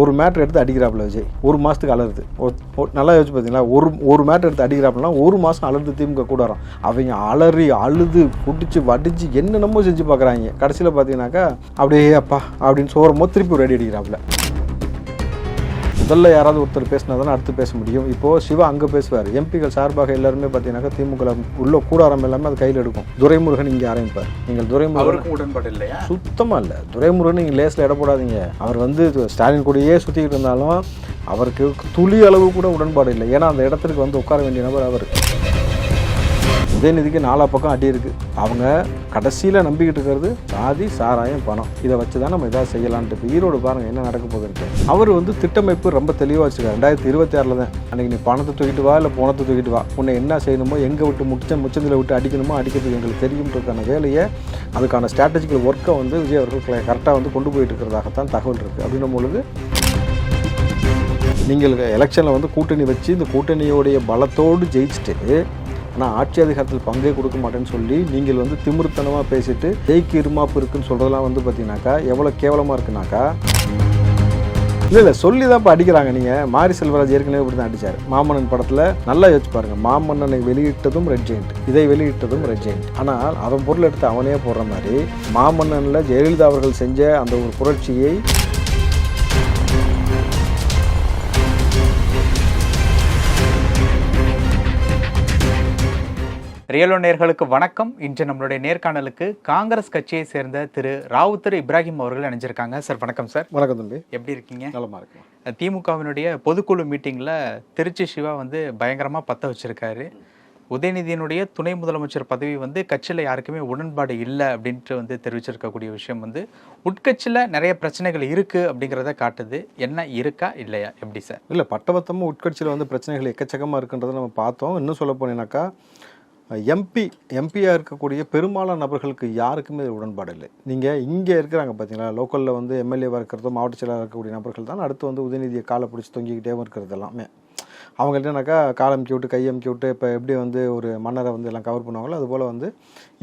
ஒரு மேட்ரு எடுத்து அடிக்கிறாப்புல விஜய். ஒரு மாதத்துக்கு அலருது நல்லா யோசிச்சு பார்த்தீங்களா ஒரு ஒரு மேட்ரு எடுத்து அடிக்கிறாப்புலாம் ஒரு மாதம் அலருது திமுக கூட வரும் அவங்க அலறி அழுது குடிச்சு வடிச்சு என்னென்னமோ செஞ்சு பார்க்குறாங்க கடைசியில் பார்த்தீங்கன்னாக்கா அப்படியே அப்பா அப்படின்னு சோரமோ திருப்பி ஒரு அடி அடிக்கிறாப்புல. முதல்ல யாராவது ஒருத்தர் பேசினா தானே அடுத்து பேச முடியும். இப்போது சிவா அங்கே பேசுவார். எம்பிகள் சார்பாக எல்லாருமே பார்த்தீங்கன்னாக்கா திமுக உள்ள கூடாரம் எல்லாமே அது கையில் எடுக்கும். துரைமுருகன் இங்கே ஆரம்பிப்பார். நீங்கள் துரைமுருகன் அவருக்கும் உடன்பாடு இல்லையா? சுத்தமாக இல்லை. துரைமுருகன் நீங்கள் லேஸில் இட போடாதீங்க. அவர் வந்து ஸ்டாலின் கூடயே சுற்றிக்கிட்டு இருந்தாலும் அவருக்கு துளி அளவு கூட உடன்பாடு இல்லை. ஏன்னா அந்த இடத்துக்கு வந்து உட்கார வேண்டிய நபர் அவர். உதயநிதிக்கு நாலா பக்கம் அடி இருக்குது அவங்க கடைசியில் நம்பிக்கிட்டு இருக்கிறது சாதி சாராயம் பணம். இதை வச்சு தான் நம்ம எதாவது செய்யலான்ட்டு இப்போ ஈரோடு பாருங்கள் என்ன நடக்க போகுதுன்ட்டு அவர் வந்து திட்டமைப்பு ரொம்ப தெளிவாக வச்சுருக்காரு. ரெண்டாயிரத்தி இருபத்தி ஆறில் தான். அன்றைக்கி நீ பணத்தை தூக்கிட்டு வா இல்லை பணத்தை தூக்கிட்டு வா. உன்னை என்ன செய்யணுமோ எங்கே விட்டு முடிச்ச முச்சந்தில் விட்டு அடிக்கணுமோ அடிக்கிறதுக்கு எங்களுக்கு தெரியும்ன்றதுக்கான வேலையை அதுக்கான ஸ்ட்ராட்டஜிக்கல் ஒர்க்கை வந்து விஜய் அவர்கள் கரெக்டாக வந்து கொண்டு போயிட்டு இருக்கிறதாகத்தான் தகவல் இருக்குது அப்படின்னும் பொழுது நீங்கள் எலெக்ஷனில் வந்து கூட்டணி வச்சு இந்த கூட்டணியோடைய பலத்தோடு ஜெயிச்சுட்டு ஆனால் ஆட்சி அதிகாரத்தில் பங்கே கொடுக்க மாட்டேன்னு சொல்லி நீங்கள் வந்து திமிருத்தனமாக பேசிட்டு ஜெய்க்கு இருமாப்பு இருக்குன்னு சொல்கிறதெல்லாம் வந்து பார்த்தீங்கன்னாக்கா எவ்வளோ கேவலமாக இருக்குனாக்கா? இல்லை இல்லை சொல்லி தான் இப்போ அடிக்கிறாங்க நீங்கள் மாரி செல்வராஜ் ஏற்கனவே இப்படி தான் அடித்தார் மாமன்னன் படத்தில் நல்லா யோசிச்சு பாருங்க. மாமன்னனை வெளியிட்டதும் ரெட் ஜெயிண்ட் இதை வெளியிட்டதும் ரெட் ஜெயிண்ட் ஆனால் அதன் பொருள் எடுத்து அவனே போடுற மாதிரி மாமன்னனில் ஜெயலலிதா அவர்கள் செஞ்ச அந்த ஒரு புரட்சியை ரியலோ நேர்களுக்கு வணக்கம். இன்று நம்மளுடைய நேர்காணலுக்கு காங்கிரஸ் கட்சியை சேர்ந்த திரு ராவுத்தர் இப்ராஹிம் அவர்கள் இணைஞ்சிருக்காங்க. சார் வணக்கம் சார். வணக்கம் தம்பி. எப்படி இருக்கீங்க? நலமா இருக்கும். திமுகவினுடைய பொதுக்குழு மீட்டிங்கில் திருச்சி சிவா வந்து பயங்கரமாக பற்ற வச்சிருக்காரு. உதயநிதியினுடைய துணை முதலமைச்சர் பதவி வந்து கட்சியில் யாருக்குமே உடன்பாடு இல்லை அப்படின்ட்டு வந்து தெரிவிச்சிருக்கக்கூடிய விஷயம் வந்து உட்கட்சியில் நிறைய பிரச்சனைகள் இருக்குது அப்படிங்கிறத காட்டுது. என்ன இருக்கா இல்லையா? எப்படி சார்? இல்லை பட்டபத்தமும் உட்கட்சியில் வந்து பிரச்சனைகள் எக்கச்சக்கமாக இருக்குன்றதை நம்ம பார்த்தோம். இன்னும் சொல்ல போனீங்கன்னாக்கா எம்பி எம்பியாக இருக்கக்கூடிய பெரும்பாலான நபர்களுக்கு யாருக்குமே உடன்பாடு இல்லை. நீங்கள் இங்கே இருக்கிறாங்க பார்த்தீங்களா? லோக்கலில் வந்து எம்எல்ஏவாக இருக்கிறதோ மாவட்ட செயலாளர் இருக்கக்கூடிய நபர்கள் தான். அடுத்து வந்து உதயநிதியை காலை பிடிச்சி தொங்கிக்கிட்டே இருக்கிறது எல்லாமே. அவங்கள்ட்டனாக்கா என்னன்னாக்கா கால் அமுக்கி விட்டு கை அமுக்கி விட்டு இப்போ எப்படி வந்து ஒரு மன்னரை வந்து எல்லாம் கவர் பண்ணுவாங்களோ அதுபோல் வந்து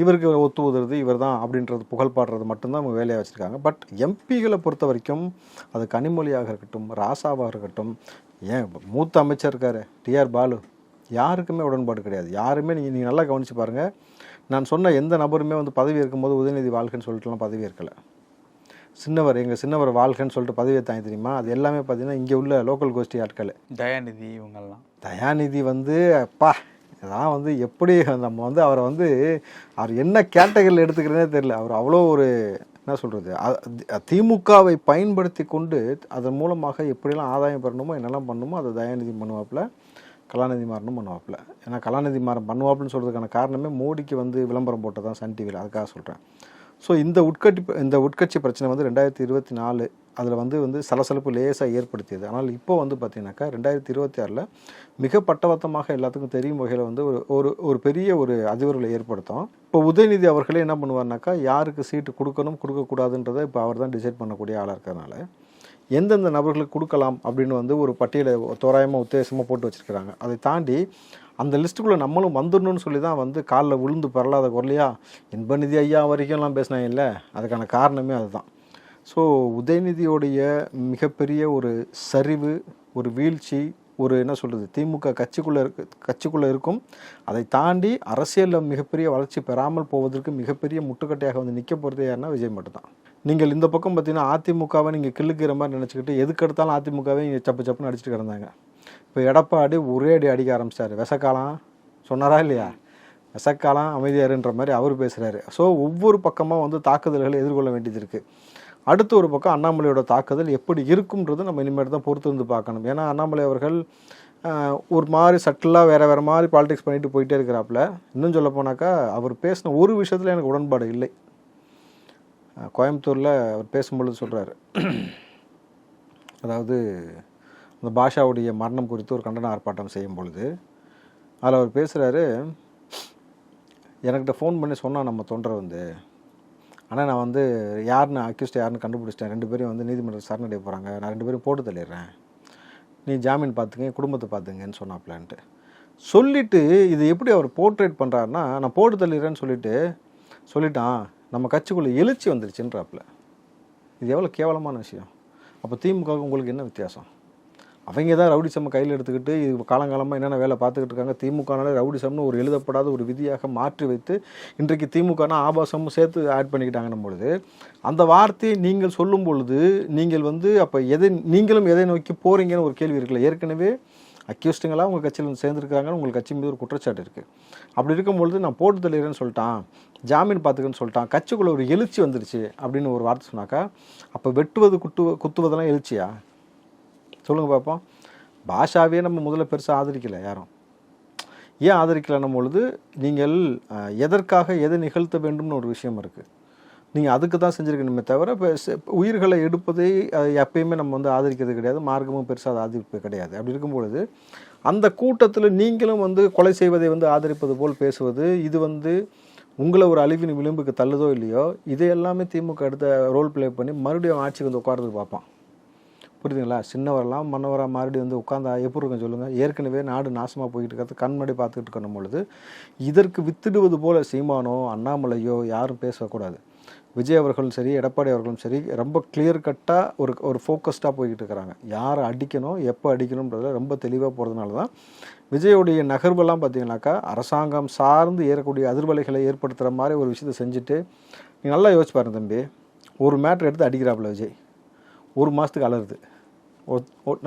இவருக்கு ஒத்து உதறது இவர் தான் அப்படின்றது புகழ் பாடுறது மட்டும்தான் அவங்க வேலையாக வச்சுருக்காங்க. பட் எம்பிகளை பொறுத்த வரைக்கும் அது கனிமொழியாக இருக்கட்டும் ராசாவாக இருக்கட்டும் ஏன் மூத்த அமைச்சர் இருக்காரு டிஆர் பாலு யாருக்குமே உடன்பாடு கிடையாது. யாருமே நீங்கள் நீங்கள் நல்லா கவனித்து பாருங்கள் நான் சொன்ன எந்த நபருமே வந்து பதவி இருக்கும்போது உதயநிதி வாழ்க்கைன்னு சொல்லிட்டுலாம் பதவி இருக்கலை சின்னவர் எங்கள் சின்னவர் வாழ்க்கைன்னு சொல்லிட்டு பதவியை தாங்கி தெரியுமா? அது எல்லாமே பார்த்தீங்கன்னா இங்கே உள்ள லோக்கல் கோஷ்டி ஆட்கள் தயாநிதி இவங்கெல்லாம். தயாநிதி வந்து அப்பா இதெல்லாம் வந்து எப்படி நம்ம வந்து அவரை வந்து அவர் என்ன கேட்டகரியில் எடுத்துக்கிறதே தெரியல. அவர் அவ்வளோ ஒரு என்ன சொல்கிறது திமுகவை பயன்படுத்தி கொண்டு அதன் மூலமாக எப்படியெல்லாம் ஆதாயம் பெறணுமோ என்னெல்லாம் பண்ணணுமோ அதை தயாநிதி பண்ணுவாப்புல. கலாநிதி மாறனும் பண்ணுவாப்புல. ஏன்னா கலாநிதி மாறன் பண்ணுவாப்புலன்னு சொல்கிறதுக்கான காரணமே மோடிக்கு வந்து விளம்பரம் போட்டதான் சன் டிவியில் அதுக்காக சொல்கிறேன் ஸோ இந்த உட்கட்சி இந்த உட்கட்சி பிரச்சனை வந்து ரெண்டாயிரத்தி இருபத்தி நாலு அதில் வந்து வந்து சலசலப்பு லேசாக ஏற்படுத்தியது. ஆனால் இப்போ வந்து பார்த்தீங்கன்னாக்கா ரெண்டாயிரத்தி இருபத்தி ஆறில் மிக பட்டவத்தமாக எல்லாத்துக்கும் தெரியும் வகையில் வந்து ஒரு ஒரு ஒரு பெரிய ஒரு அதிர்வுகளை ஏற்படுத்தும். இப்போ உதயநிதி அவர்களே என்ன பண்ணுவார்னாக்கா யாருக்கு சீட்டு கொடுக்கணும் கொடுக்கக்கூடாதுன்றதை இப்போ அவர் தான் டிசைட் பண்ணக்கூடிய ஆளாக இருக்கிறதுனால எந்தெந்த நபர்களுக்கு கொடுக்கலாம் அப்படின்னு வந்து ஒரு பட்டியலை தோராயமாக உத்தேசமாக போட்டு வச்சுருக்கிறாங்க. அதை தாண்டி அந்த லிஸ்ட்டுக்குள்ளே நம்மளும் வந்துடணும்னு சொல்லி தான் வந்து காலில் விழுந்து பரலாத குரலையா இன்பநிதி ஐயா வரைக்கும்லாம் பேசினாங்க இல்லை? அதுக்கான காரணமே அதுதான். ஸோ உதயநிதியோடைய மிகப்பெரிய ஒரு சரிவு ஒரு வீழ்ச்சி ஒரு என்ன சொல்கிறது திமுக கட்சிக்குள்ளே இருக்கு கட்சிக்குள்ளே இருக்கும். அதை தாண்டி அரசியலில் மிகப்பெரிய வளர்ச்சி பெறாமல் போவதற்கு மிகப்பெரிய முட்டுக்கட்டையாக வந்து நிற்க போகிறது யாருன்னா விஜய் மட்டும்தான். நீங்கள் இந்த பக்கம் பார்த்தீங்கன்னா அதிமுகவை நீங்கள் கிள்ளுக்கிற மாதிரி நினச்சிக்கிட்டு எதுக்கு எடுத்தாலும் அதிமுகவை இங்கே சப்பு சப்புன்னு அடிச்சுட்டு கிடந்தாங்க. இப்போ எடப்பாடி ஒரே அடி அடிக்க ஆரம்பிச்சிட்டாரு. விசக்காலம் சொன்னாரா இல்லையா? விசக்காலம் அமைதியாருன்ற மாதிரி அவர் பேசுகிறாரு ஸோ ஒவ்வொரு பக்கமாக வந்து தாக்குதல்களை எதிர்கொள்ள வேண்டியது இருக்குது அடுத்த ஒரு பக்கம் அண்ணாமலையோட தாக்குதல் எப்படி இருக்கும்ன்றது நம்ம இனிமேல் தான் பொறுத்து வந்து பார்க்கணும். ஏன்னா அண்ணாமலை அவர்கள் ஒரு மாதிரி சட்டிலாக வேறு வேறு மாதிரி பாலிடிக்ஸ் பண்ணிட்டு போயிட்டே இருக்கிறாப்புல. இன்னும் சொல்ல போனாக்கா அவர் பேசின ஒரு விஷயத்தில் எனக்கு உடன்பாடு இல்லை. கோயம்புத்தூரில் அவர் பேசும்பொழுது சொல்கிறாரு அதாவது அந்த பாஷாவுடைய மரணம் குறித்து ஒரு கண்டன ஆர்ப்பாட்டம் செய்யும் பொழுது அதில் அவர் பேசுகிறாரு எனக்கிட்ட ஃபோன் பண்ணி சொன்னான் நம்ம தொண்டரை வந்து ஆனால் நான் வந்து யாருன்னு அக்யூஸ்ட் யாருன்னு கண்டுபிடிச்சிட்டேன். ரெண்டு பேரும் வந்து நீதிமன்ற சரணடைய போகிறாங்க நான் ரெண்டு பேரும் போட்டு தள்ளிடுறேன். நீ ஜாமீன் பார்த்துங்க குடும்பத்தை பார்த்துங்கன்னு சொன்னாப்லான்ட்டு. சொல்லிவிட்டு இது எப்படி அவர் போர்ட்ரேட் பண்ணுறாருன்னா நான் போட்டு தள்ளிடுறேன்னு சொல்லிவிட்டு சொல்லிட்டான். நம்ம கட்சிக்குள்ளே எழுச்சி வந்துருச்சுன்றாப்புல. இது எவ்வளோ கேவலமான விஷயம். அப்போ திமுக உங்களுக்கு என்ன வித்தியாசம்? அவங்க தான் ரவுடிசம் கையில் எடுத்துக்கிட்டு இது காலங்காலமாக என்னென்ன வேலை பார்த்துக்கிட்டு இருக்காங்க திமுகனாலே ரவுடிசம்னு ஒரு எழுதப்படாத ஒரு விதியாக மாற்றி வைத்து இன்றைக்கு திமுகனா ஆபாசமும் சேர்த்து ஆட் பண்ணிக்கிட்டாங்கன்னும் பொழுது. அந்த வார்த்தையை நீங்கள் சொல்லும் பொழுது நீங்கள் வந்து அப்போ எதை நீங்களும் எதை நோக்கி போகிறீங்கன்னு ஒரு கேள்வி இருக்குல்ல. ஏற்கனவே அக்யூஸ்டுங்களாக உங்கள் கட்சியில் வந்து சேர்ந்துருக்காங்கன்னு உங்கள் கட்சி மீது ஒரு குற்றச்சாட்டு இருக்குது அப்படி இருக்கும்பொழுது நான் போட்டு தள்ளிடுறேன்னு சொல்லிட்டான் ஜாமீன் பார்த்துக்கன்னு சொல்லிட்டான் கட்சிக்குள்ளே ஒரு எழுச்சி வந்துருச்சு அப்படின்னு ஒரு வார்த்தை சொன்னாக்கா அப்போ வெட்டுவது குட்டு குத்துவதெல்லாம் எழுச்சியா? சொல்லுங்கள் பார்ப்போம் பாஷாவே நம்ம முதல்ல பெருசாக ஆதரிக்கலை யாரும். ஏன் ஆதரிக்கலைன்னும் பொழுது நீங்கள் எதற்காக எதை நிகழ்த்த வேண்டும்னு ஒரு விஷயம் இருக்குது நீங்கள் அதுக்கு தான் செஞ்சுருக்கணுமே தவிர இப்போ உயிர்களை எடுப்பதை எப்பயுமே நம்ம வந்து ஆதரிக்கிறது கிடையாது. மார்க்கமும் பெருசாக அது ஆதரிப்பு கிடையாது. அப்படி இருக்கும் பொழுது அந்த கூட்டத்தில் நீங்களும் வந்து கொலை செய்வதை வந்து ஆதரிப்பது போல் பேசுவது இது வந்து உங்களை ஒரு அழிவின் விளிம்புக்கு தள்ளுதோ இல்லையோ இதை எல்லாமே திமுக எடுத்த ரோல் ப்ளே பண்ணி மறுபடியும் ஆட்சிக்கு வந்து உட்காரது பார்ப்பான். புரியுதுங்களா? சின்னவரெல்லாம் மன்னவராக மறுபடியும் வந்து உட்காந்தா எப்படி இருக்கும் சொல்லுங்கள் ஏற்கனவே நாடு நாசமாக போயிட்டு இருக்கிறது கண்மடி பார்த்துக்கிட்டு இருக்கணும் பொழுது இதற்கு வித்திடுவது போல சீமானோ அண்ணாமலையோ யாரும் பேசக்கூடாது. விஜய் அவர்களும் சரி எடப்பாடி அவர்களும் சரி ரொம்ப கிளியர் கட்டாக ஒரு ஒரு ஃபோக்கஸ்டாக போய்கிட்டு இருக்கிறாங்க யாரை அடிக்கணும் எப்போ அடிக்கணுன்றத ரொம்ப தெளிவாக போகிறதுனால தான் விஜயோடைய நகர்வெல்லாம் பார்த்தீங்கன்னாக்கா அரசாங்கம் சார்ந்து ஏறக்கூடிய அதிர்வலைகளை ஏற்படுத்துகிற மாதிரி ஒரு விஷயத்தை செஞ்சுட்டு நீங்கள் நல்லா யோசிச்சு பாருங்க தம்பி ஒரு மேட்ரு எடுத்து அடிக்கிறாப்புல விஜய். ஒரு மாதத்துக்கு அலருது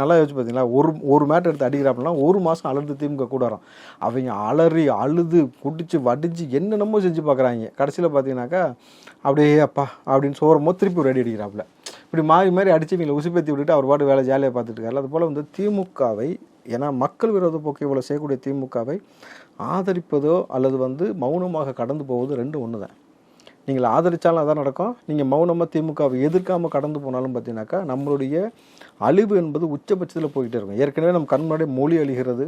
நல்லா யோசிச்சு பார்த்தீங்களா ஒரு ஒரு மேட்டர் எடுத்து அடிக்கிறாப்புலாம் ஒரு மாதம் அலர்ந்து திமுக கூட வரோம். அவங்க அலறி அழுது குடிச்சு வடிச்சு என்னென்னமோ செஞ்சு பார்க்குறாங்க கடைசியில் பார்த்தீங்கன்னாக்கா அப்படியே அப்பா அப்படின்னு சோரமோ திருப்பி ஒரு அடி அடிக்கிறாப்புல. இப்படி மாறி மாறி அடிச்சு இவங்களை உசுப்பேத்தி விட்டுட்டு அவர் பாட்டு வேலை ஜாலியாக பார்த்துட்டு இருக்காரு. அது போல் வந்து திமுகவை ஏன்னா மக்கள் விரோத போக்கு இவ்வளோ செய்யக்கூடிய திமுகவை ஆதரிப்பதோ அல்லது வந்து மௌனமாக கடந்து போவதோ ரெண்டும் ஒன்று தான் நீங்கள் ஆதரித்தாலும் அதான் நடக்கும். நீங்கள் மௌனமாக திமுகவை எதிர்க்காமல் கடந்து போனாலும் பார்த்தீங்கன்னாக்கா நம்மளுடைய அழிவு என்பது உச்சபட்சத்தில் போய்கிட்டே இருக்கும். ஏற்கனவே நம்ம கண் முன்னாடி மொழி அழிகிறது.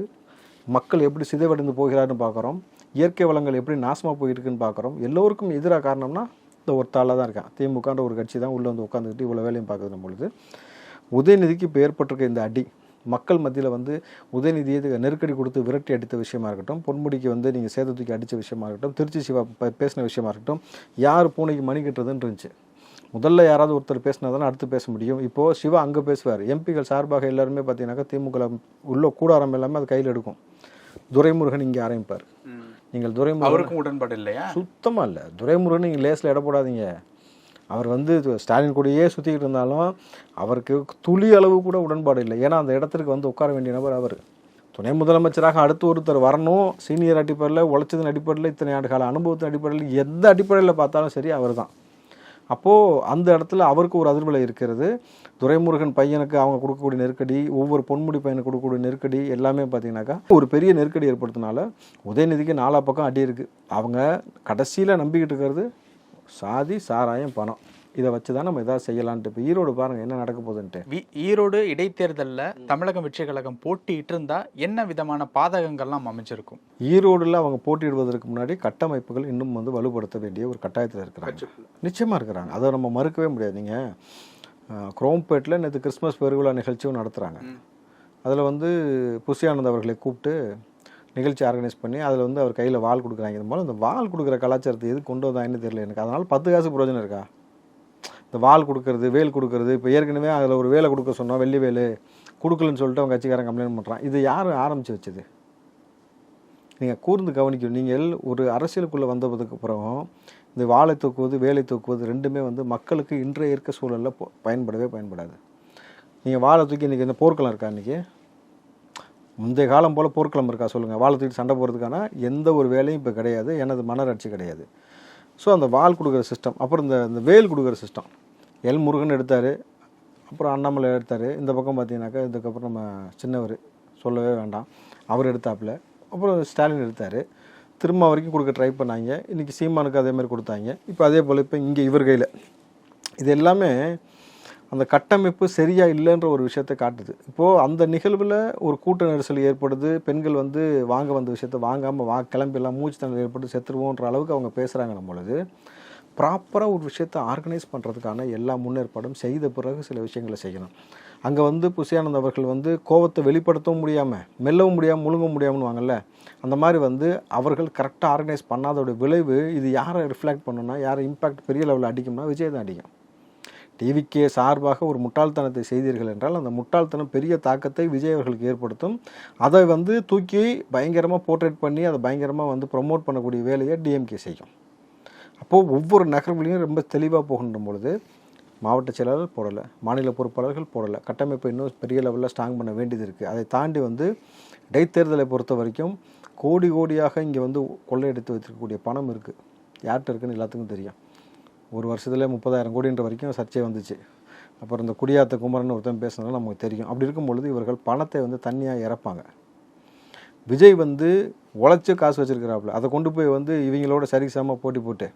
மக்கள் எப்படி சிதைவடைந்து போகிறாருன்னு பார்க்குறோம். இயற்கை வளங்கள் எப்படி நாசமாக போயிருக்குன்னு பார்க்குறோம். எல்லோருக்கும் எதிராக காரணம்னா இந்த ஒரு தாளாக தான் இருக்கான். திமுகன்ற ஒரு கட்சி தான் உள்ளே வந்து உட்காந்துக்கிட்டு இவ்வளோ வேலையும் பார்க்குது பொழுது உதயநிதிக்கு இப்போ ஏற்பட்டிருக்க இந்த அடி மக்கள் மத்தியில் வந்து உதயநிதியை நெருக்கடி கொடுத்து விரட்டி அடித்த விஷயமா இருக்கட்டும் பொன்முடிக்கு வந்து நீங்கள் சேத தூக்கி அடித்த விஷயமா இருக்கட்டும் திருச்சி சிவா பேசின விஷயமா இருக்கட்டும் யார் பூனைக்கு மணி கட்டுறதுன்னு இருந்துச்சு. முதல்ல யாராவது ஒருத்தர் பேசினா தானே அடுத்து பேச முடியும். இப்போது சிவா அங்கே பேசுவார். எம்பிகள் சார்பாக எல்லாருமே பார்த்தீங்கன்னாக்கா திமுக உள்ள கூடாரம் எல்லாமே அது கையில் எடுக்கும். துரைமுருகன் இங்கே ஆரம்பிப்பார். நீங்கள் துரைமுருகன் அவருக்கும் உடன்பாடு இல்லையா? சுத்தமாக இல்லை. துரைமுருகன் நீங்கள் லேஸில் இட போடாதீங்க. அவர் வந்து ஸ்டாலின் கூடயே சுற்றிக்கிட்டு இருந்தாலும் அவருக்கு துளி அளவு கூட உடன்பாடு இல்லை. ஏன்னா அந்த இடத்திற்கு வந்து உட்கார வேண்டிய நபர் அவர். துணை முதலமைச்சராக அடுத்து ஒருத்தர் வரணும். சீனியர் அடிப்படையில் உழைச்சதன் அடிப்படையில் இத்தனை ஆண்டு கால அனுபவத்தின் அடிப்படையில் எந்த அடிப்படையில் பார்த்தாலும் சரி அவர் தான் அப்போது அந்த இடத்துல அவருக்கு ஒரு அதிர்வலை இருக்கிறது. துரைமுருகன் பையனுக்கு அவங்க கொடுக்கக்கூடிய நெருக்கடி ஒவ்வொரு பொன்முடி பையனுக்கு கொடுக்கக்கூடிய நெருக்கடி எல்லாமே பார்த்தீங்கன்னாக்கா ஒரு பெரிய நெருக்கடி ஏற்படுத்தினால உதயநிதிக்கு நாலா பக்கம் அடி இருக்குது அவங்க கடைசியில் நம்பிக்கிட்டு இருக்கிறது சாதி சாராயம் பணம். இதை வச்சு தான் நம்ம எதாவது செய்யலான்ட்டு. இப்போ ஈரோடு பாருங்கள் என்ன நடக்க போகுதுன்ட்டு. ஈரோடு இடைத்தேர்தல்ல தமிழகம் வெற்றி கழகம் போட்டியிட்டு இருந்தா என்ன விதமான பாதகங்கள்லாம் அமைஞ்சிருக்கும்? ஈரோடில் அவங்க போட்டியிடுவதற்கு முன்னாடி கட்டமைப்புகள் இன்னும் வந்து வலுப்படுத்த வேண்டிய ஒரு கட்டாயத்தில் இருக்கிறாங்க. நிச்சயமாக இருக்கிறாங்க. அதை நம்ம மறுக்கவே முடியாது. நீங்கள் குரோம்பேட்டில் நேற்று கிறிஸ்மஸ் பெருவிழா நிகழ்ச்சியும் நடத்துகிறாங்க அதில் வந்து புசி ஆனந்த் அவர்களை கூப்பிட்டு நிகழ்ச்சி ஆர்கனைஸ் பண்ணி அதில் வந்து அவர் கையில் வால் கொடுக்குறாங்க. இது மூலம் இந்த வால் கொடுக்குற கலாச்சாரத்தை எது கொண்டு வந்தாங்கன்னு தெரியல எனக்கு. அதனால் பத்து காசு பிரயோஜனம் இருக்கா? இந்த வால் கொடுக்கறது வேல் கொடுக்கறது இப்போ ஏற்கனவே அதில் ஒரு வேலை கொடுக்க சொன்னோம் வெள்ளி வேலு கொடுக்கலன்னு சொல்லிட்டு அவங்க கட்சிக்காரன் கம்ப்ளைண்ட் பண்ணுறான் இது யார் ஆரம்பித்து வச்சது? நீங்கள் கூர்ந்து கவனிக்கணும். நீங்கள் ஒரு அரசியலுக்குள்ளே வந்ததுக்கு அப்புறம் இந்த வாளை தூக்குவது வேலை தூக்குவது ரெண்டுமே வந்து மக்களுக்கு இன்றைய இருக்க சூழலில் பயன்படவே பயன்படாது. நீங்கள் வாழை தூக்கி இன்றைக்கி இந்த போர்க்களம் இருக்கா இன்றைக்கி முந்தைய காலம் போல் போர்க்களம் இருக்கா சொல்லுங்கள் வாழை தூக்கி சண்டை போகிறதுக்கான எந்த ஒரு வேலையும் இப்போ கிடையாது. எனது மனராட்சி கிடையாது. ஸோ அந்த வால் கொடுக்குற சிஸ்டம் அப்புறம் இந்த இந்த வேல் கொடுக்குற சிஸ்டம் எல் முருகன் எடுத்தார் அப்புறம் அண்ணாமலை எடுத்தார். இந்த பக்கம் பார்த்தீங்கன்னாக்கா இதுக்கப்புறம் நம்ம சின்னவர் சொல்லவே வேண்டாம். அவர் எடுத்தாப்புல. அப்புறம் ஸ்டாலின் எடுத்தார். திரும்ப வரைக்கும் கொடுக்க ட்ரை பண்ணாங்க. இன்றைக்கி சீமானுக்கு அதே மாதிரி கொடுத்தாங்க. இப்போ அதே போல் இப்போ இங்கே இவர் கையில். இது எல்லாமே அந்த கட்டமைப்பு சரியா இல்லைன்ற ஒரு விஷயத்தை காட்டுது. இப்போது அந்த நிகழ்வில் ஒரு கூட்ட நெரிசல் ஏற்படுது. பெண்கள் வந்து வாங்க வந்த விஷயத்த வாங்காமல் வா கிளம்பி மூச்சு தண்ணி ஏற்பட்டு செத்துருவோன்ற அளவுக்கு அவங்க பேசுகிறாங்க பொழுது. ப்ராப்பராக ஒரு விஷயத்தை ஆர்கனைஸ் பண்ணுறதுக்கான எல்லா முன்னேற்பாடும் செய்த பிறகு சில விஷயங்களை செய்யணும். அங்கே வந்து புசியானந்த் அவர்கள் வந்து கோவத்தை வெளிப்படுத்தவும் முடியாமல் மெல்லவும் முடியாமல் முழுங்க முடியாமல் வாங்கல்ல அந்த மாதிரி வந்து அவர்கள் கரெக்டாக ஆர்கனைஸ் பண்ணாதோட விளைவு இது யாரை ரிஃப்ளெக்ட் பண்ணுன்னா யாரை இம்பாக்ட் பெரிய லெவலில் அடிக்கும்னா விஜய் தான் அடிக்கும். டிவிக்கே சார்பாக ஒரு முட்டாள்தனத்தை செய்தீர்கள் என்றால் அந்த முட்டாள்தனம் பெரிய தாக்கத்தை விஜய் அவர்களுக்கு ஏற்படுத்தும். அதை வந்து தூக்கி பயங்கரமாக போர்ட்ரேட் பண்ணி அதை பயங்கரமாக வந்து ப்ரொமோட் பண்ணக்கூடிய வேலையை டிஎம்கே செய்யும். அப்போது ஒவ்வொரு நகரங்களையும் ரொம்ப தெளிவாக போகின்ற பொழுது மாவட்ட செயலாளர் போடலை மாநில பொறுப்பாளர்கள் போடலை. கட்டமைப்பை இன்னும் பெரிய லெவலில் ஸ்ட்ராங் பண்ண வேண்டியது இருக்குது அதை தாண்டி வந்து இடைத்தேர்தலை பொறுத்த வரைக்கும் கோடி கோடியாக இங்கே வந்து கொள்ளையடித்து வச்சிருக்கக்கூடிய பணம் இருக்குது யார்கிட்ட இருக்குன்னு எல்லாத்துக்கும் தெரியும். ஒரு வருஷத்தில் முப்பதாயிரம் கோடின்ற வரைக்கும் சர்ச்சை வந்துச்சு. அப்புறம் இந்த குடியாத்த குமரன் ஒருத்தன் பேசுனதுனால நமக்கு தெரியும். அப்படி இருக்கும் பொழுது இவர்கள் பணத்தை வந்து தண்ணியாக இறப்பாங்க. விஜய் வந்து உழைச்சி காசு வச்சுருக்கிறாப்புல. அதை கொண்டு போய் வந்து இவங்களோட சரிசமமாக போட்டி போட்டு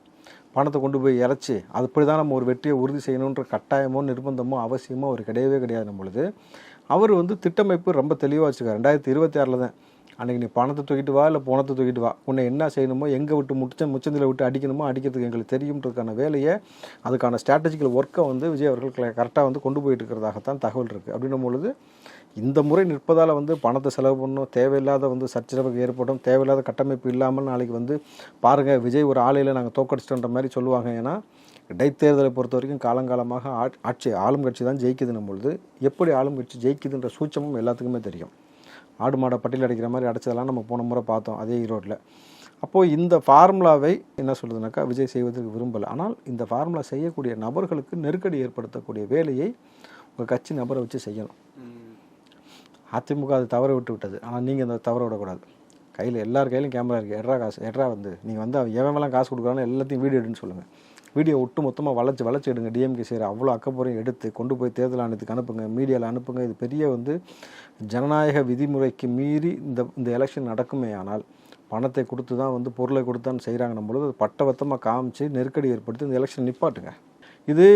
பணத்தை கொண்டு போய் இறச்சி அப்படி தான் நம்ம ஒரு வெற்றியை உறுதி செய்யணுன்ற கட்டாயமோ நிர்பந்தமோ அவசியமோ அவர் கிடையவே கிடையாது. பொழுது அவர் வந்து திட்டமைப்பு ரொம்ப தெளிவாக வச்சுருக்காரு. ரெண்டாயிரத்தி இருபத்தி ஆறில் தான் அன்றைக்கி நீ பணத்தை தூக்கிட்டு வா இல்லை பணத்தை தூக்கிட்டு வா. உன்னை என்ன செய்யணுமோ எங்கே விட்டு முச்ச முச்சந்தில் விட்டு அடிக்கணுமோ அடிக்கிறதுக்கு எங்களுக்கு தெரியுன்றதுக்கான வேலையை அதுக்கான ஸ்ட்ராட்டஜிக்கல் ஒர்க்கை வந்து விஜய் அவர்கள் கரெக்டாக வந்து கொண்டு போயிட்டு இருக்கிறதாகத்தான் தகவல் இருக்குது அப்படின்னும் பொழுது இந்த முறை நிற்பதால் வந்து பணத்தை செலவு பண்ணணும் தேவையில்லாத வந்து சர்ச்சரவுக்கு ஏற்படும் தேவையில்லாத கட்டமைப்பு இல்லாமல் நாளைக்கு வந்து பாருங்கள் விஜய் ஒரு ஆலையில் நாங்கள் தோக்கடிச்சிட்டோன்ற மாதிரி சொல்லுவாங்க. ஏன்னா இடைத்தேர்தலை பொறுத்த வரைக்கும் காலங்காலமாக ஆட்சி ஆளும் கட்சி தான் ஜெயிக்குதுன்னும் பொழுது எப்படி ஆளும் கட்சி ஜெயிக்குதுன்ற சூட்சமும் எல்லாத்துக்குமே தெரியும். ஆடு மாடை பட்டியல் அடைக்கிற மாதிரி அடைச்சதெல்லாம் நம்ம போன முறை பார்த்தோம் அதே ஈரோட்டில். அப்போது இந்த ஃபார்முலாவை என்ன சொல்கிறதுனாக்கா விஜய் செய்வதற்கு விரும்பலை. ஆனால் இந்த ஃபார்முலா செய்யக்கூடிய நபர்களுக்கு நெருக்கடி ஏற்படுத்தக்கூடிய வேலையை உங்கள் கட்சி நபரை வச்சு செய்யணும். அதிமுக அது தவற விட்டு விட்டது. ஆனால் நீங்கள் இந்த தவற விடக்கூடாது. கையில் எல்லார் கையிலும் கேமரா இருக்குது எட்ரா காசு எட்ரா வந்து நீங்கள் வந்து அவன் எவன்லாம் காசு கொடுக்குறாங்க எல்லாத்தையும் வீடியோ எடுன்னு சொல்லுங்கள் வீடியோ ஒட்டு மொத்தமாக வளைச்சி வளைச்சி எடுங்க. டிஎம்கே செய்கிற அவ்வளோ அக்கப்புறம் எடுத்து கொண்டு போய் தேர்தல் ஆணையத்துக்கு அனுப்புங்க. மீடியாவில் அனுப்புங்க. இது பெரிய வந்து ஜனநாயக விதிமுறைக்கு மீறி இந்த இந்த எலெக்ஷன் நடக்குமே ஆனால் பணத்தை கொடுத்து தான் வந்து பொருளை கொடுத்து தான் செய்கிறாங்கன்னும் பொழுது அது பட்டவத்தமாக காமிச்சு நெருக்கடி ஏற்படுத்தி இந்த எலெக்ஷன் நிப்பாட்டுங்க. இது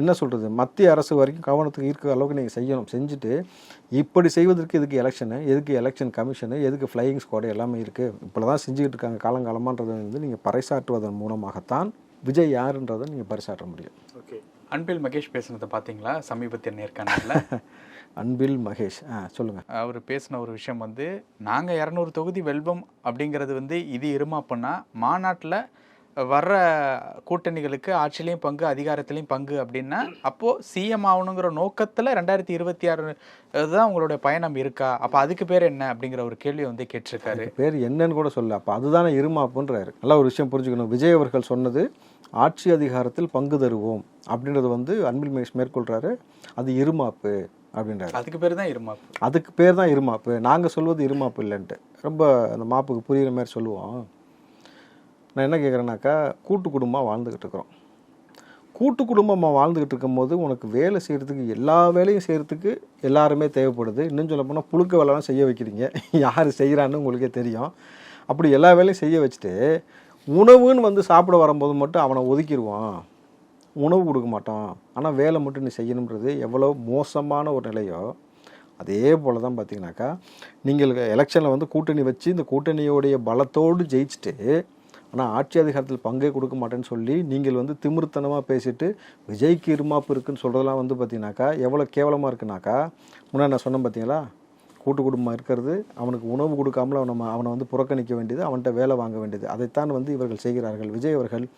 என்ன சொல்கிறது மத்திய அரசு வரைக்கும் கவனத்துக்கு ஈர்க்கிற அளவுக்கு நீங்கள் செய்யணும். செஞ்சுட்டு இப்படி செய்வதற்கு எதுக்கு எலெக்ஷனு எதுக்கு எலெக்ஷன் கமிஷனு எதுக்கு ஃப்ளையிங் ஸ்குவாடு எல்லாமே இருக்குது இப்படி தான் செஞ்சுக்கிட்டு இருக்காங்க. காலங்காலமான்றதை வந்து நீங்கள் பறைசாற்றுவதன் மூலமாகத்தான் விஜய் யாருன்றதை நீங்கள் பறைசாற்ற முடியும். ஓகே. அன்பில் மகேஷ் பேசுனதை பார்த்தீங்களா? சமீபத்திய நேர்காணலில்? அன்பில் மகேஷ். ஆ சொல்லுங்கள் அவர் பேசின ஒரு விஷயம் வந்து நாங்கள் இரநூறு தொகுதி வெல்வம் அப்படிங்கிறது வந்து இது இருமாப்புன்னா மாநாட்டில் வர்ற கூட்டணிகளுக்கு ஆட்சியிலையும் பங்கு அதிகாரத்திலையும் பங்கு அப்படின்னா அப்போது சிஎம் ஆகணுங்கிற நோக்கத்தில் ரெண்டாயிரத்தி இருபத்தி ஆறு தான் உங்களுடைய பயணம் இருக்கா? அப்போ அதுக்கு பேர் என்ன அப்படிங்கிற ஒரு கேள்வி வந்து கேட்டிருக்காரு. பேர் என்னன்னு கூட சொல்ல அப்போ அதுதானே இருமாப்புன்றாரு நல்ல ஒரு விஷயம் புரிஞ்சுக்கணும். விஜய் அவர்கள் சொன்னது ஆட்சி அதிகாரத்தில் பங்கு தருவோம் அப்படின்றது வந்து அன்பில் மகேஷ் மேற்கொள்கிறாரு அது இருமாப்பு அப்படின்றாரு. அதுக்கு பேர் தான் இருமாப்பு. அதுக்கு பேர் தான் இருமாப்பு. நாங்கள் சொல்வது இருமாப்பு இல்லைன்ட்டு. ரொம்ப அந்த மாப்புக்கு புரியுற மாதிரி சொல்லுவோம். நான் என்ன கேட்குறேன்னாக்கா கூட்டு குடும்பமாக வாழ்ந்துக்கிட்டு இருக்கிறோம். கூட்டு குடும்பமாக வாழ்ந்துக்கிட்டு இருக்கும்போது உனக்கு வேலை செய்கிறதுக்கு எல்லா வேலையும் செய்கிறதுக்கு எல்லாருமே தேவைப்படுது. இன்னும் சொல்ல போனால் புழுக்க வேலைலாம் செய்ய வைக்கிறீங்க. யார் செய்கிறான்னு உங்களுக்கே தெரியும். அப்படி எல்லா வேலையும் செய்ய வச்சுட்டு உணவுன்னு வந்து சாப்பிட வரும்போது மட்டும் அவனை ஒதுக்கிடுவான். உணவு கொடுக்க மாட்டான். ஆனால் வேலை மட்டும் நீ செய்யணுன்றது எவ்வளோ மோசமான ஒரு நிலையோ அதே போல் தான் பார்த்தீங்கன்னாக்கா நீங்கள் எலெக்ஷனில் வந்து கூட்டணி வச்சு இந்த கூட்டணியோடைய பலத்தோடு ஜெயிச்சுட்டு ஆனால் ஆட்சி அதிகாரத்தில் பங்கே கொடுக்க மாட்டேன்னு சொல்லி நீங்கள் வந்து திமிர்த்தனமாக பேசிட்டு விஜய்க்கு இருமாப்பு இருக்குன்னு சொல்கிறதெல்லாம் வந்து பார்த்தீங்கன்னாக்கா எவ்வளோ கேவலமாக இருக்குனாக்கா முன்னாடி நான் சொன்னேன் பார்த்தீங்களா கூட்டு குடும்பம் இருக்கிறது அவனுக்கு உணவு கொடுக்காமல் அவனை அவனை வந்து புறக்கணிக்க வேண்டியது அவன்கிட்ட வேலை வாங்க வேண்டியது. அதைத்தான் வந்து இவர்கள் செய்கிறார்கள். விஜய் அவர்கள்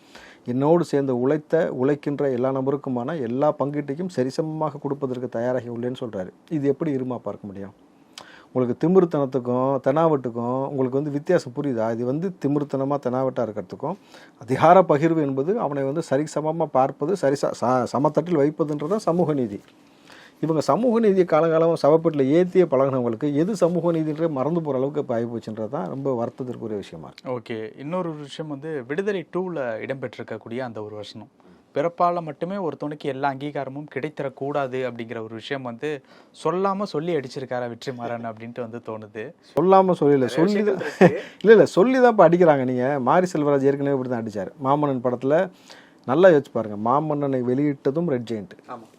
என்னோடு சேர்ந்து உழைத்த உழைக்கின்ற எல்லா நபருக்குமான எல்லா பங்கீட்டையும் சரிசமமாக கொடுப்பதற்கு தயாராகி உள்ளேன்னு சொல்கிறாரு இது எப்படி இருமா பார்க்க முடியும்? உங்களுக்கு திமிருத்தனத்துக்கும் தெனாவட்டுக்கும் உங்களுக்கு வந்து வித்தியாசம் புரியுதா? இது வந்து திமிருத்தனமாக தெனாவட்டாக இருக்கிறதுக்கும் அதிகார பகிர்வு என்பது அவனை வந்து சரிசமமாக பார்ப்பது சரி ச- ச- சமத்தட்டில் வைப்பதுன்றதான் சமூக நீதி. இவங்க சமூக நீதியை காலங்காலமாக சவப்பட்டில் ஏற்றிய பழகினவங்களுக்கு எது சமூக நீதின்ற மறந்து போகிற அளவுக்கு இப்போ ஆகிப்போச்சுன்றது தான் ரொம்ப வருத்தத்திற்குரிய விஷயமா ஓகே. இன்னொரு விஷயம் வந்து விடுதலை டூவில் இடம்பெற்றிருக்கக்கூடிய அந்த ஒரு வசனம். பிறப்பால் மட்டுமே ஒருத்தவனுக்கு எல்லா அங்கீகாரமும் கிடைத்தரக்கூடாது அப்படிங்கிற ஒரு விஷயம் வந்து சொல்லாமல் சொல்லி அடிச்சிருக்காரா வெற்றிமாறன் அப்படின்ட்டு வந்து தோணுது. சொல்லாமல் சொல்லல சொல்லி இல்லை இல்லை சொல்லி தான் இப்போ அடிக்கிறாங்க. நீங்கள் மாரி செல்வராஜ் ஏற்கனவே இப்படி தான் அடித்தார் மாமன்னன் படத்தில் நல்லா யோசிச்சு பாருங்க. மாமன்னனை வெளியிட்டதும் ரெட் ஜெயிண்ட்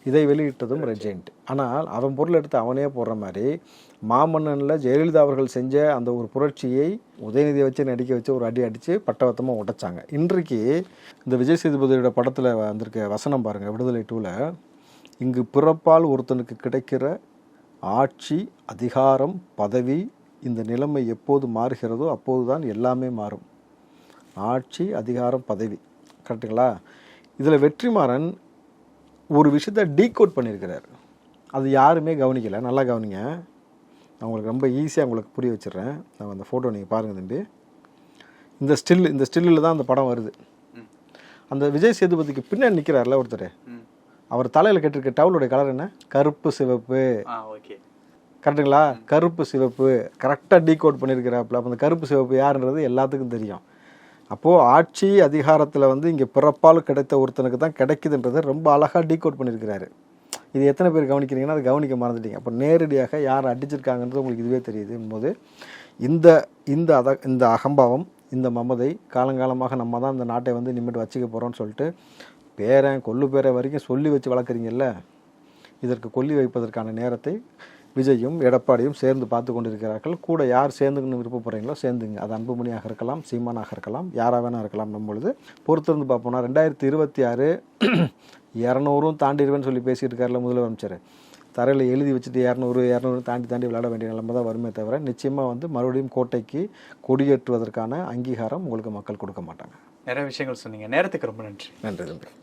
இதை வெளியிட்டதும் ரெட் ஜெயிண்ட் ஆனால் அவன் பொருள் எடுத்து அவனே போடுற மாதிரி மாமன்னனில் ஜெயலலிதா அவர்கள் செஞ்ச அந்த ஒரு புரட்சியை உதயநிதியை வச்சு நடிக்க வச்சு ஒரு அடி அடித்து பட்டவத்தமாக உடைச்சாங்க. இன்றைக்கு இந்த விஜய் சேதுபதியோட படத்தில் வந்திருக்க வசனம் பாருங்கள் விடுதலை டூவில் இங்கு பிறப்பால் ஒருத்தனுக்கு கிடைக்கிற ஆட்சி அதிகாரம் பதவி இந்த நிலைமை எப்போது மாறுகிறதோ அப்போது தான் எல்லாமே மாறும். ஆட்சி அதிகாரம் பதவி. கரெக்டுங்களா? இதில் வெற்றிமாறன் ஒரு விஷயத்த டீகோட் பண்ணியிருக்கிறார். அது யாருமே கவனிக்கலை. நல்லா கவனிங்க. நான் உங்களுக்கு ரொம்ப ஈஸியாக உங்களுக்கு புரிய வச்சிடுறேன். நான் அந்த ஃபோட்டோ நீங்கள் பாருங்கள் தம்பி. இந்த ஸ்டில் இந்த ஸ்டில்லில் தான் அந்த படம் வருது. அந்த விஜய் சேதுபதிக்கு பின்னாடி நிற்கிறார்ல ஒருத்தர். அவர் தலையில் கட்டிருக்க டவுலுடைய கலர் என்ன? கருப்பு சிவப்பு. ஓகே. கரெக்டுங்களா? கருப்பு சிவப்பு. கரெக்டாக டீகோட் பண்ணியிருக்கிறாப்புல. அப்போ அந்த கருப்பு சிவப்பு யாருன்றது எல்லாத்துக்கும் தெரியும். அப்போது ஆட்சி அதிகாரத்தில் வந்து இங்கே பிறப்பால் கிடைத்த ஒருத்தனுக்கு தான் கிடைக்குதுன்றதை ரொம்ப அழகாக டீகோட் பண்ணியிருக்கிறாரு. இது எத்தனை பேர் கவனிக்கிறீங்கன்னா அதை கவனிக்க மறந்துட்டீங்க. அப்போ நேரடியாக யார் அடிச்சிருக்காங்கன்றது உங்களுக்கு இதுவே தெரியுது போது இந்த இந்த அத இந்த அகம்பாவம் இந்த மமதை காலங்காலமாக நம்ம தான் இந்த நாட்டை வந்து நிமிட்டு வச்சுக்க போகிறோம்னு சொல்லிட்டு பேரன் கொல்லு பேரை வரைக்கும் சொல்லி வச்சு வளர்க்குறீங்கல்ல இதற்கு கொல்லி வைப்பதற்கான நேரத்தை விஜயும் எடப்பாடியும் சேர்ந்து பார்த்து கொண்டிருக்கிறார்கள். கூட யார் சேர்ந்துக்கணும் விருப்பப்படுறீங்களோ சேர்ந்துங்க. அது அன்புமணியாக இருக்கலாம் சீமானாக இருக்கலாம் யாராக வேணா இருக்கலாம் நம்மளுது பொறுத்திருந்து பார்ப்போம்னா ரெண்டாயிரத்தி இருபத்தி ஆறு இரநூறும் தாண்டிடுவேன்னு சொல்லி பேசிட்டு இருக்காருல முதலமைச்சர். தரையில் எழுதி வச்சுட்டு இரநூறு இரநூறு தாண்டி தாண்டி விளையாட வேண்டிய நிலைமை தான் வருமே தவிர நிச்சயமாக வந்து மறுபடியும் கோட்டைக்கு கொடியேற்றுவதற்கான அங்கீகாரம் உங்களுக்கு மக்கள் கொடுக்க மாட்டாங்க. நிறைய விஷயங்கள் சொன்னீங்க. நேரத்துக்கு ரொம்ப நன்றி. நன்றி நன்றி